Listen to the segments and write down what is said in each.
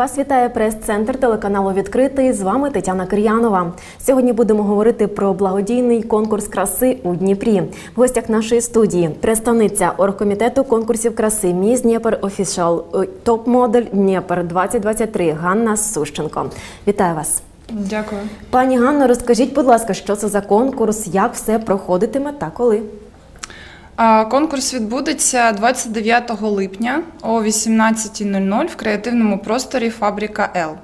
Вас вітає прес-центр телеканалу Відкритий. З вами Тетяна Кир'янова. Сьогодні будемо говорити про благодійний конкурс краси у Дніпрі. В гостях нашої студії представниця оргкомітету конкурсів краси Міс Дніпр Офішал топ модель Дніпр 2023 Ганна Сущенко. Вітаю вас. Дякую. Пані Ганно, розкажіть, будь ласка, що це за конкурс, як все проходитиме та коли? Конкурс відбудеться 29 липня о 18.00 в креативному просторі Фабрика Л.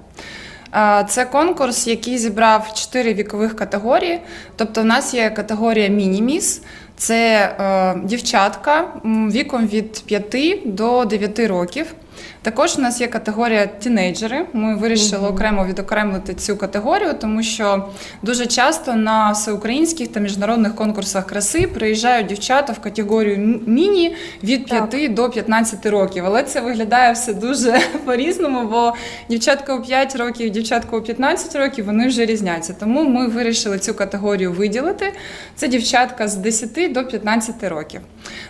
Це конкурс, який зібрав чотири вікових категорії. Тобто, в нас є категорія мініміс. Це е, дівчатка віком від 5 до 9 років. Також у нас є категорія тінейджери. Ми вирішили окремо відокремити цю категорію, тому що дуже часто на всеукраїнських та міжнародних конкурсах краси приїжджають дівчата в категорію міні від 5 до 15 років. Але це виглядає все дуже по-різному, бо дівчатка у 5 років, дівчатка у 15 років вони вже різняться. Тому ми вирішили цю категорію виділити. Це дівчатка з 10 до 15 років.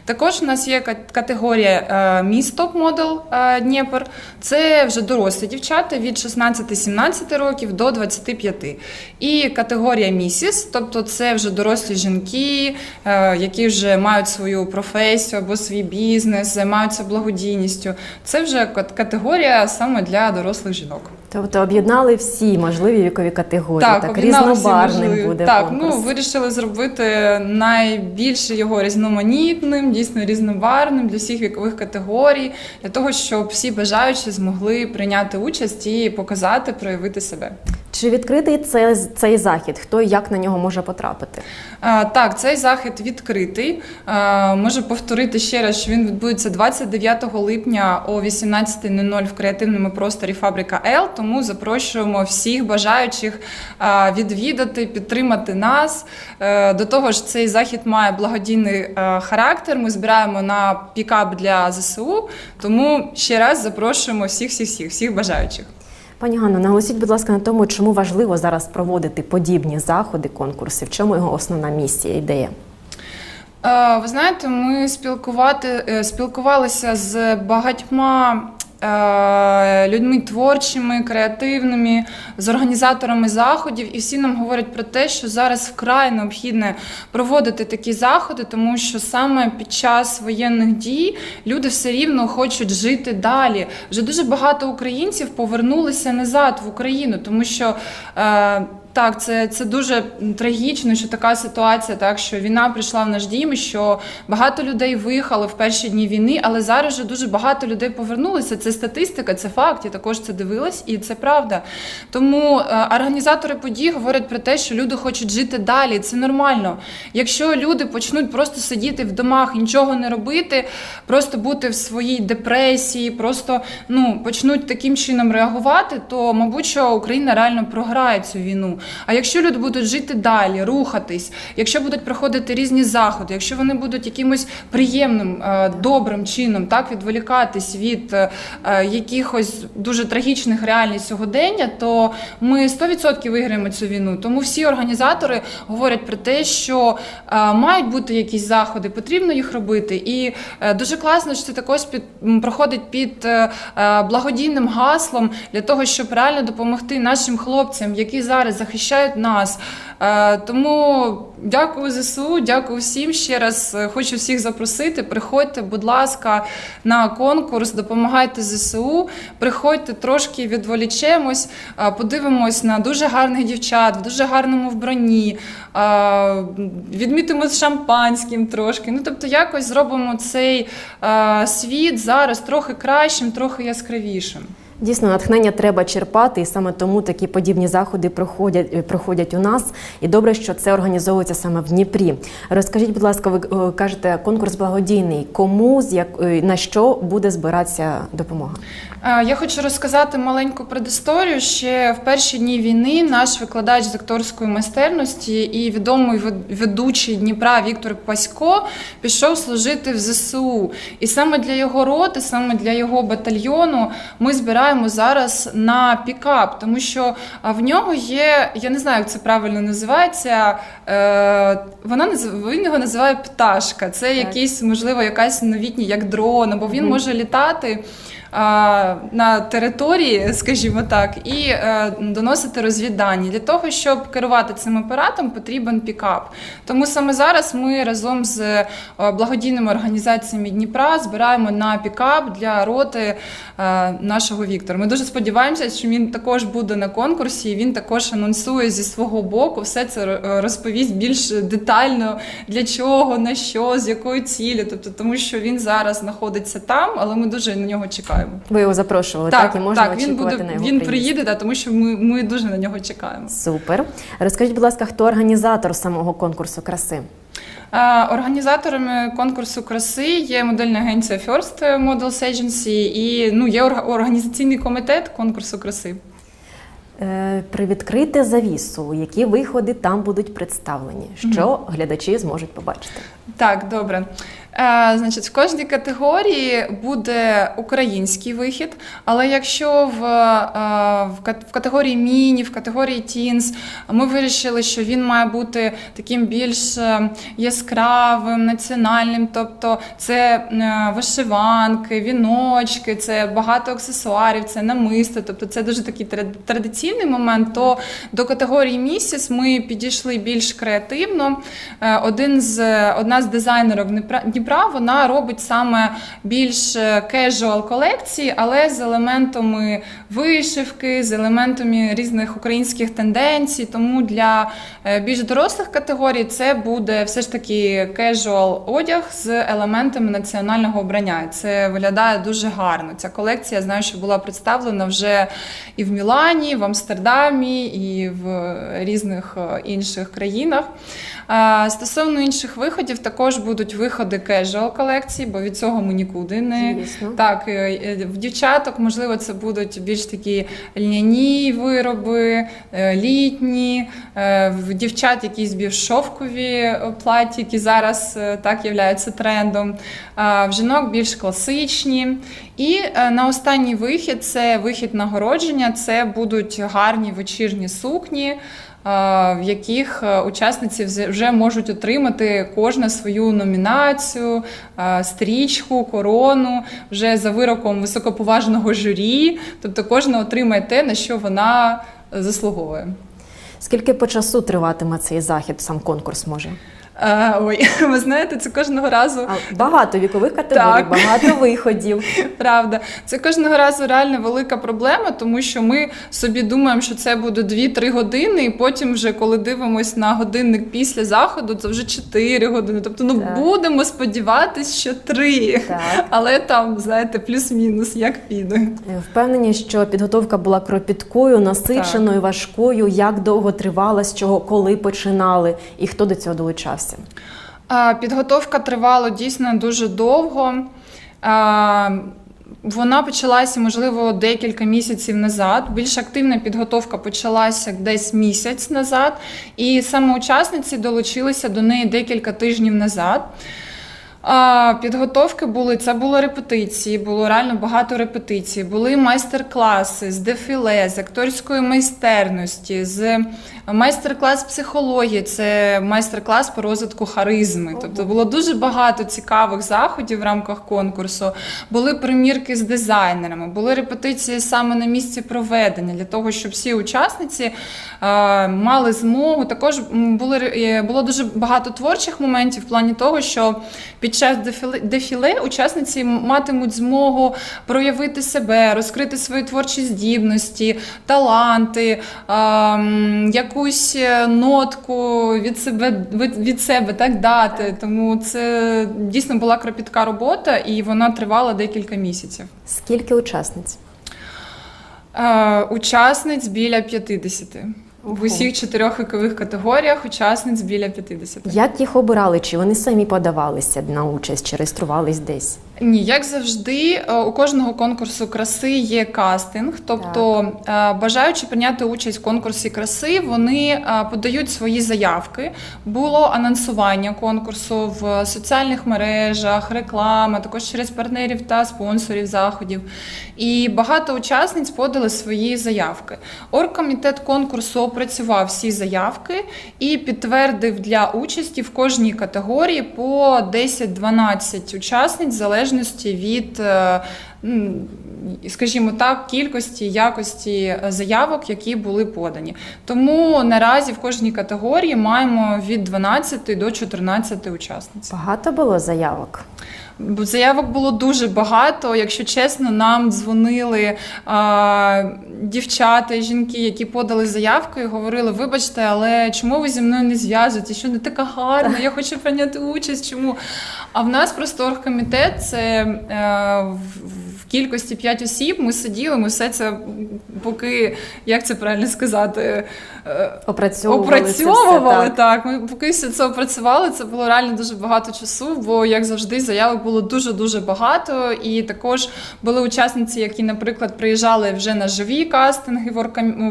Також у нас є категорія міс топ модел Дніпр. Це вже дорослі дівчата від 16-17 років до 25. І категорія місіс, тобто це вже дорослі жінки, е, які вже мають свою професію або свій бізнес, займаються благодійністю. Це вже категорія саме для дорослих жінок. Тобто об'єднали всі можливі вікові категорії. Так, всі можливі. буде Так, конкурс. ну вирішили зробити найбільше його різноманітним, дійсно різнобарним для всіх вікових категорій, для того, щоб всі бажаючі змогли прийняти участь і показати, проявити себе. Чи відкритий це, цей захід? Хто і як на нього може потрапити? А, Так, цей захід відкритий. А, Можу повторити ще раз, що він відбудеться 29 липня о 18.00 в креативному просторі Фабрика Л. Тому запрошуємо всіх бажаючих а, відвідати, підтримати нас. Е, До того ж, цей захід має благодійний е, характер. Ми збираємо на пікап для ЗСУ. Тому ще раз запрошуємо всіх, всіх, всіх, всіх бажаючих. Пані Ганно, наголосіть, будь ласка, на тому, чому важливо зараз проводити подібні заходи, конкурси, в чому його основна місія, ідея? Е, Ви знаєте, ми спілкувати, е, спілкувалися з багатьма людьми творчими, креативними, з організаторами заходів, і всі нам говорять про те, що зараз вкрай необхідне проводити такі заходи, тому що саме під час воєнних дій люди все рівно хочуть жити далі. Вже дуже багато українців повернулися назад в Україну, тому що. Так, це, це дуже трагічно, що така ситуація, так що війна прийшла в наш дім, що багато людей виїхали в перші дні війни, але зараз вже дуже багато людей повернулися. Це статистика, це факт. Я також це дивилась, і це правда. Тому е, організатори подій говорять про те, що люди хочуть жити далі. Це нормально. Якщо люди почнуть просто сидіти в домах, нічого не робити, просто бути в своїй депресії, просто ну почнуть таким чином реагувати, то мабуть, що Україна реально програє цю війну. А якщо люди будуть жити далі, рухатись, якщо будуть проходити різні заходи, якщо вони будуть якимось приємним, е, добрим чином так відволікатись від е, е, якихось дуже трагічних реалій сьогодення, то ми 100% виграємо цю війну. Тому всі організатори говорять про те, що мають бути якісь заходи, потрібно їх робити. І дуже класно, що це також під проходить під благодійним гаслом для того, щоб реально допомогти нашим хлопцям, які зараз захищають нас. Е, Тому дякую ЗСУ, дякую всім. Ще раз е, хочу всіх запросити. Приходьте, будь ласка, на конкурс, допомагайте ЗСУ. Приходьте трошки відволічемось, е, подивимось на дуже гарних дівчат, в дуже гарному вбранні. Відмітимо з шампанським трошки. Ну тобто, якось зробимо цей світ зараз трохи кращим, трохи яскравішим. Дійсно, натхнення треба черпати, і саме тому такі подібні заходи проходять, е, проходять у нас. І добре, що це організовується саме в Дніпрі. Розкажіть, будь ласка, ви е, кажете, конкурс благодійний. Кому з як е, на що буде збиратися допомога? Я хочу розказати маленьку предісторію. Ще в перші дні війни наш викладач з акторської майстерності і відомий ведучий Дніпра Віктор Пасько пішов служити в ЗСУ. І саме для його роти, саме для його батальйону, ми збираємо зараз на пікап, тому що в нього є, я не знаю, як це правильно називається. Е, вона він його називає пташка. Це якийсь, можливо, якась новітня, як дрон, або він може літати. На території, скажімо так, і е, доносити розвіддані. Для того, щоб керувати цим апаратом, потрібен пікап. Тому саме зараз ми разом з е, благодійними організаціями Дніпра збираємо на пікап для роти е, нашого Віктора. Ми дуже сподіваємося, що він також буде на конкурсі. і Він також анонсує зі свого боку все це розповість більш детально для чого, на що, з якою цілі. Тобто, тому що він зараз знаходиться там, але ми дуже на нього чекаємо. Ви його запрошували, так, і можна так, він буде на його він приїде, да, тому що ми, ми дуже на нього чекаємо. Супер. Розкажіть, будь ласка, хто організатор самого конкурсу краси? Організаторами конкурсу краси є модельна агенція First Models Agency і ну, є організаційний комітет конкурсу краси. Е, Привідкрити завісу, які виходи там будуть представлені, що глядачі зможуть побачити. Так, добре. Е, значить, в кожній категорії буде український вихід, але якщо в, е, в, категорії міні, в категорії тінс, ми вирішили, що він має бути таким більш е, яскравим, національним, тобто це вишиванки, віночки, це багато аксесуарів, це намисто, тобто це дуже такий традиційний момент. То до категорії місіс ми підійшли більш креативно. Один з одна з дизайнерок Дніпра, Дніпра вона робить саме більш кежуал колекції, але з елементами вишивки, з елементами різних українських тенденцій. Тому для е, більш дорослих категорій це буде все ж таки кежуал одяг з елементами національного обрання. Це виглядає дуже гарно. Ця колекція я знаю, що була представлена вже і в Мілані, в Амстердамі, і в різних е, інших країнах. Стосовно інших виходів, також будуть виходи кежуал колекції, бо від цього ми нікуди не Звісно. так. е, е, В дівчаток, можливо, це будуть більш такі льняні вироби, е, літні, в дівчат якісь більш шовкові платі, які зараз так являються трендом. В жінок більш класичні. І на останній вихід це вихід нагородження. Це будуть гарні вечірні сукні. Е, В яких е, учасниці вже можуть отримати кожна свою номінацію, е, стрічку, корону вже за вироком високоповажного журі. Тобто кожна отримає те, на що вона заслуговує. Скільки по часу триватиме цей захід, сам конкурс може? Е, Ой, ви знаєте, це кожного разу А багато вікових категорій, Так. багато виходів. Правда, це кожного разу реально велика проблема, тому що ми собі думаємо, що це буде 2-3 години, і потім, вже коли дивимось на годинник після заходу, це вже 4 години. Тобто, ну Так. будемо сподіватись, що 3. Так. Але там, знаєте, плюс-мінус, як піде. Е, Впевнені, що підготовка була кропіткою, насиченою, важкою. Як довго тривала, з чого, коли починали, і хто до цього долучався? А, Підготовка тривала дійсно дуже довго. Вона почалася, можливо, декілька місяців назад. Більш активна підготовка почалася десь місяць назад, і саме учасниці долучилися до неї декілька тижнів назад. А, Підготовки були, це були репетиції, було реально багато репетицій. Були майстер-класи з дефіле, з акторської майстерності, з майстер-клас психології, це майстер-клас по розвитку харизми. Тобто було дуже багато цікавих заходів в рамках конкурсу. Були примірки з дизайнерами, були репетиції саме на місці проведення для того, щоб всі учасниці е, мали змогу. Також були е, було дуже багато творчих моментів в плані того, що під час дефіле, дефіле учасниці матимуть змогу проявити себе, розкрити свої творчі здібності, таланти, ем, якусь е, нотку від себе від, від себе так дати. Тому це дійсно була кропітка робота, і вона тривала декілька місяців. Скільки учасниць? Е, учасниць біля 50. В усіх чотирьох вікових категоріях учасниць біля 50. Як їх обирали? Чи вони самі подавалися на участь, чи реєструвались десь? Ні, як завжди, е, у кожного конкурсу краси є кастинг. Тобто, е, бажаючи прийняти участь в конкурсі краси, вони е, подають свої заявки. Було анонсування конкурсу в соціальних мережах, реклама, також через партнерів та спонсорів заходів. І багато учасниць подали свої заявки. Оргкомітет конкурсу опрацював всі заявки і підтвердив для участі в кожній категорії по 10-12 учасниць в залежності від, е, скажімо так, кількості якості е, заявок, які були подані. Тому наразі в кожній категорії маємо від 12 до 14 учасниць. Багато було заявок. Заявок було дуже багато. Якщо чесно, нам дзвонили а, дівчата жінки, які подали заявку і говорили: вибачте, але чому ви зі мною не зв'язуєтесь? Що не така гарна? Я хочу прийняти участь. Чому? А в нас просто оргкомітет це е, в, в кількості 5 осіб. Ми сиділи, ми все це поки як це правильно сказати. е, Опрацьовували, це все, так. так. Ми поки все це опрацювали. Це було реально дуже багато часу, бо як завжди, заявок було дуже дуже багато. І також були учасниці, які, наприклад, приїжджали вже на живі кастинги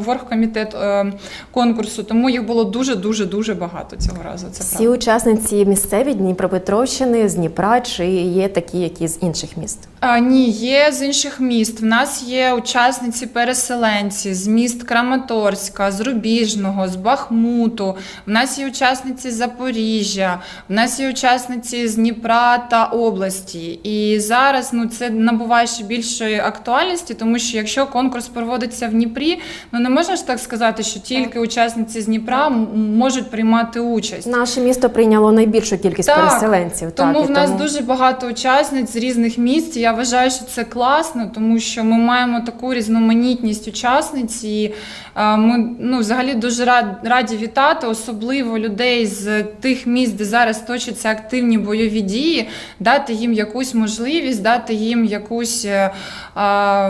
в оргкомітет е, конкурсу. Тому їх було дуже дуже дуже багато цього разу. Це Всі правда. учасниці місцеві Дніпропетровщини, з Дніпра чи є такі, які з інших міст? А, ні, є з інших міст. В нас є учасниці-переселенці з міст Краматорська, з Рубіжного, з Бахмуту. В нас є учасниці з Запоріжжя, в нас є учасниці з Дніпра та області. І зараз ну це набуває ще більшої актуальності, тому що якщо конкурс проводиться в Дніпрі, ну не можна ж так сказати, що тільки учасниці з Дніпра можуть приймати участь. Наше місто прийняло найбільшу кількість Так, переселенців. Тому так, в нас дуже багато учасниць з різних місць. Я вважаю, що це класно, тому що ми маємо таку різноманітність учасниць. І е, ми ну, взагалі дуже рад, раді вітати, особливо людей з тих місць, де зараз точаться активні бойові дії, дати їм якусь можливість, дати їм якусь е, а,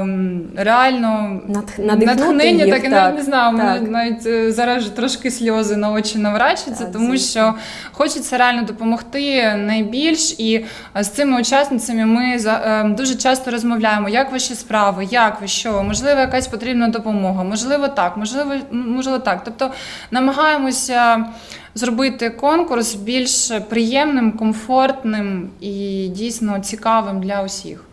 реально надихнути натхнення. їх, так, я так, навіть не знаю, у мене навіть е, зараз трошки сльози на очі наврачаться, тому звісно. що хочеться реально допомогти найбільш. І е, з цими учасницями ми е, дуже часто розмовляємо, як ваші справи, як ви що, можливо, якась потрібна допомога, можливо, так, можливо, можливо, так. Тобто намагаємося зробити конкурс більш приємним, комфортним і дійсно цікавим для усіх.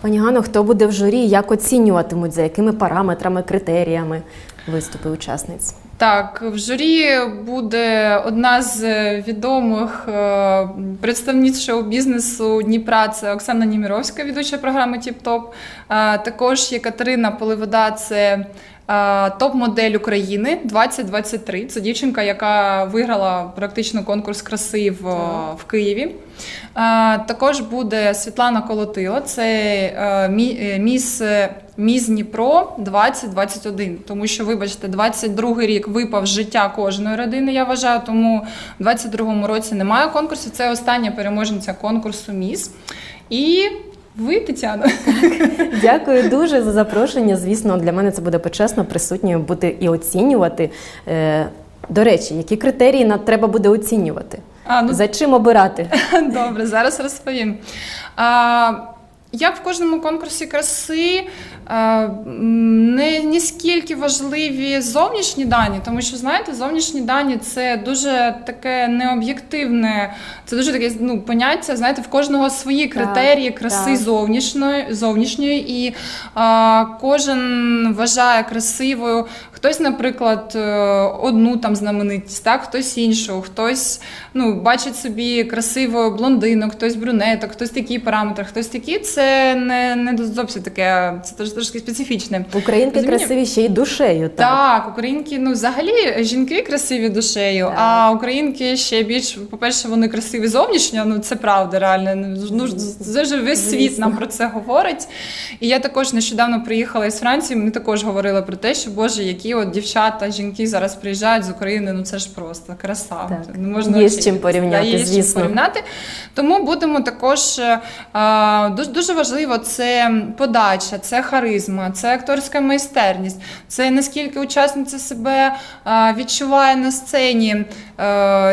Пані Гано, хто буде в журі, як оцінюватимуть, за якими параметрами, критеріями виступи учасниць? Так, в журі буде одна з відомих е, представниць шоу-бізнесу Дніпра. Це Оксана Німіровська, ведуча програми Тіп Топ. Е, Також є Катерина Поливода, це е, топ-модель України 2023. Це дівчинка, яка виграла практично конкурс краси в, в Києві. Е, Також буде Світлана Колотила, це е, е, міс. е, Міс Дніпро 2021, тому що, вибачте, 22 рік випав з життя кожної родини, я вважаю, тому в 22-му році немає конкурсу. Це остання переможниця конкурсу Міс. І ви, Тетяна. Дякую дуже за запрошення. Звісно, для мене це буде почесно присутньою бути і оцінювати. Е, До речі, які критерії нам треба буде оцінювати? А, ну, За чим обирати? Добре, зараз розповім. А, як в кожному конкурсі краси, не, не скільки важливі зовнішні дані, тому що, знаєте, зовнішні дані це дуже таке необ'єктивне, це дуже таке ну, поняття. Знаєте, в кожного свої критерії краси так. зовнішньої, зовнішньої, і а, кожен вважає красивою. Хтось, наприклад, е, одну там знаменитість, так, хтось іншу, хтось ну, бачить собі красивою блондинок, хтось брюнеток, хтось такі параметри, хтось такі. Це не, не зовсім таке, це теж трошки специфічне. Українки красиві ще й душею. Так. Так, українки, ну взагалі жінки красиві душею, Так. а українки ще більш, по-перше, вони красиві зовнішньо, ну це правда, реально. Ну, це ж весь світ нам про це говорить. І я також нещодавно приїхала із Франції. Ми також говорили про те, що Боже, які от дівчата, жінки зараз приїжджають з України. Ну це ж просто краса. Так. Не можна Є з чим порівняти, Да, є з чим звісно. порівняти. Тому будемо також е, дуже, дуже важливо це подача, це харизма, це акторська майстерність, це наскільки учасниця себе відчуває на сцені, е,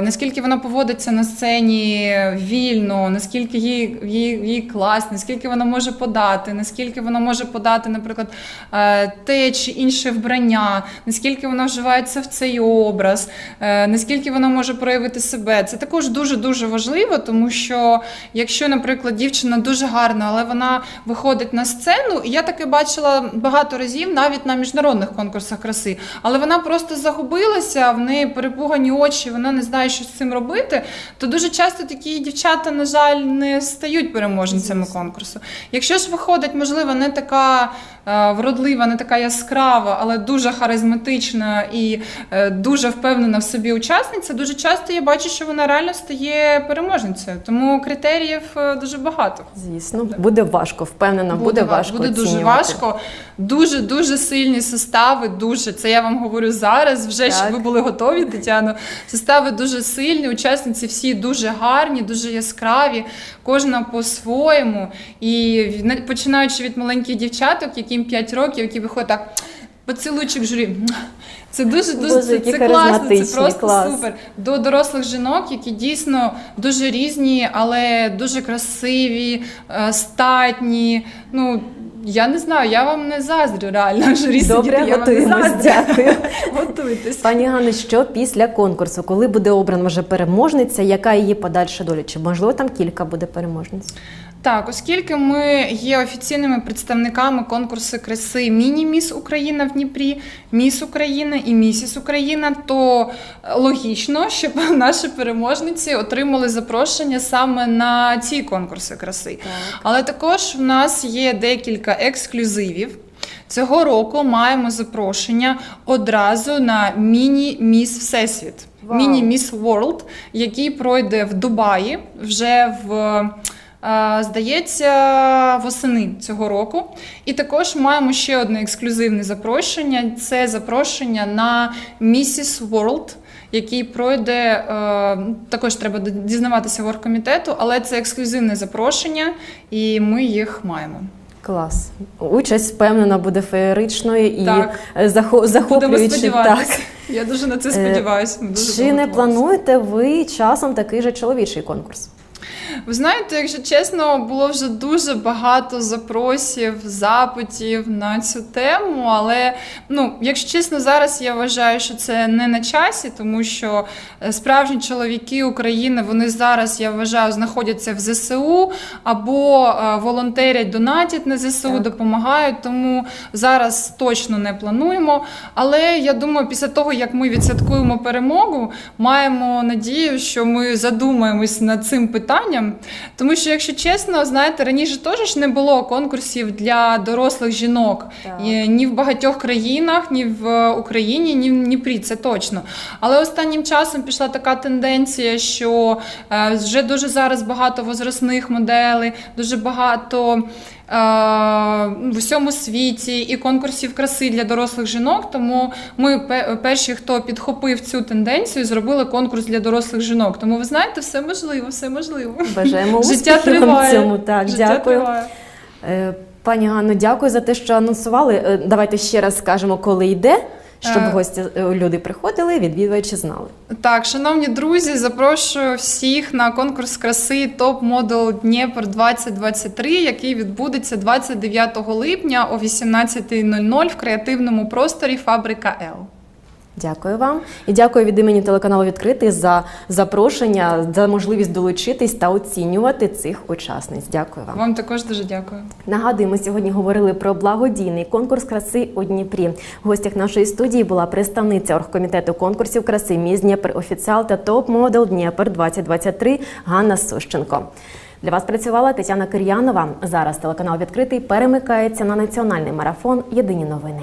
наскільки вона поводиться на сцені вільно, наскільки їй, їй, їй клас, наскільки вона може подати, наскільки вона може подати, наприклад, е, те чи інше вбрання, наскільки вона вживається в цей образ, е, наскільки вона може проявити себе. Це також дуже дуже важливо, тому що якщо, наприклад, дівчина дуже гарна, але вона виходить на сцену, і я таке бачу. Бачила багато разів навіть на міжнародних конкурсах краси, але вона просто загубилася, в неї перепугані очі, вона не знає, що з цим робити. То дуже часто такі дівчата, на жаль, не стають переможницями конкурсу. Якщо ж виходить, можливо, не така е, вродлива, не така яскрава, але дуже харизматична і е, дуже впевнена в собі учасниця, дуже часто я бачу, що вона реально стає переможницею. Тому критеріїв е, дуже багато. Звісно, буде важко, впевнена, буде, ва- важко. буде дуже оцінювати. Важко. Дуже дуже сильні состави. Дуже це я вам говорю зараз. Вже щоб ви були готові, Тетяно. Состави дуже сильні. Учасниці всі дуже гарні, дуже яскраві. Кожна по-своєму. І починаючи від маленьких дівчаток, яким 5 років, які виходять так. Поцілуйчик журі. Це дуже дуже це, це класно, це просто клас. супер. До дорослих жінок, які дійсно дуже різні, але дуже красиві, е, статні. Ну я не знаю, я вам не заздрю реально. Журі Добре, сидіти, я вам не заздрю. Дякую. Готуйтесь. Пані Ганно, що після конкурсу, коли буде обрана вже переможниця, яка її подальша доля? Чи можливо там кілька буде переможниць? Так, оскільки ми є офіційними представниками конкурсу краси Міні-Міс Україна в Дніпрі, Міс Україна і Місіс Україна, то е, логічно, щоб наші переможниці отримали запрошення саме на ці конкурси краси. Але також в нас є декілька ексклюзивів. Цього року маємо запрошення одразу на міні-міс Всесвіт, Вау. міні-міс World, який пройде в Дубаї вже в. Е, Здається, восени цього року. І також маємо ще одне ексклюзивне запрошення. Це запрошення на Mrs. World, який пройде. е, Також треба дізнаватися в оргкомітету, але це ексклюзивне запрошення, і ми їх маємо. Клас. Участь впевнена буде феєричною і Так. е, Будемо захоплюючою. Так. сподіватися. Я дуже на це сподіваюся. Чи не плануєте ви часом такий же чоловічий конкурс? Ви знаєте, якщо чесно, було вже дуже багато запросів, запитів на цю тему. Але ну, якщо чесно, зараз я вважаю, що це не на часі, тому що е, справжні чоловіки України вони зараз, я вважаю, знаходяться в ЗСУ або е, волонтерять, донатять на ЗСУ, Так. допомагають. Тому зараз точно не плануємо. Але я думаю, після того як ми відсвяткуємо перемогу, маємо надію, що ми задумаємось над цим питанням. Тому що, якщо чесно, знаєте, раніше теж не було конкурсів для дорослих жінок Так. Ні в багатьох країнах, ні в Україні, ні в Дніпрі, це точно. Але останнім часом пішла така тенденція, що е, вже дуже зараз багато возрастних моделей, дуже багато. Е, В усьому світі і конкурсів краси для дорослих жінок. Тому ми перші, хто підхопив цю тенденцію, зробили конкурс для дорослих жінок. Тому ви знаєте, все можливо, все можливо. Бажаємо Життя триває. цьому. Так, Життя дякую. триває. Е, Пані Ганно, дякую за те, що анонсували. Е, Давайте ще раз скажемо, коли йде, щоб Е. гості е, люди приходили, відвідувачі знали. Так, шановні друзі, запрошую всіх на конкурс краси Топ Модел Дніпр 2023, який відбудеться 29 липня о 18.00 в креативному просторі Фабрика Л. Дякую вам і дякую від імені телеканалу Відкритий за запрошення, за можливість долучитись та оцінювати цих учасниць. Дякую вам. Вам також дуже дякую. Нагадую, ми сьогодні говорили про благодійний конкурс краси у Дніпрі. В гостях нашої студії була представниця оргкомітету конкурсів краси Міс Дніпр Офіціал та топ модел Дніпр 2023 Ганна Сущенко. Для вас працювала Тетяна Кир'янова. Зараз телеканал відкритий перемикається на національний марафон Єдині новини.